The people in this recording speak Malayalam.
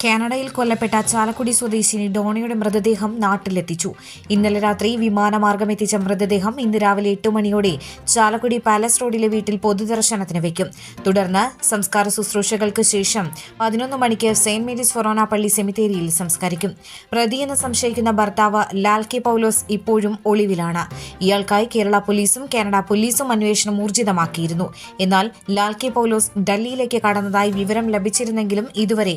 കാനഡയിൽ കൊല്ലപ്പെട്ട ചാലക്കുടി സ്വദേശിനി ഡോണിയുടെ മൃതദേഹം നാട്ടിലെത്തിച്ചു. ഇന്നലെ രാത്രി വിമാനമാർഗം എത്തിച്ച മൃതദേഹം ഇന്ന് രാവിലെ എട്ട് മണിയോടെ ചാലക്കുടി പാലസ് റോഡിലെ വീട്ടിൽ പൊതുദർശനത്തിന് വയ്ക്കും തുടർന്ന് സംസ്കാര ശുശ്രൂഷകൾക്ക് ശേഷം പതിനൊന്ന് മണിക്ക് സെയിന്റ് മേരീസ് ഫൊറോന പള്ളി സെമിത്തേരിയിൽ സംസ്കരിക്കും. പ്രതിയെന്ന് സംശയിക്കുന്ന ഭർത്താവ് ലാൽ കെ പൗലോസ് ഇപ്പോഴും ഒളിവിലാണ്. ഇയാൾക്കായി കേരള പോലീസും കാനഡ പോലീസും അന്വേഷണം ഊർജിതമാക്കിയിരുന്നു. എന്നാൽ ലാൽ കെ പൗലോസ് ഡൽഹിയിലേക്ക് കടന്നതായി വിവരം ലഭിച്ചിരുന്നെങ്കിലും ഇതുവരെ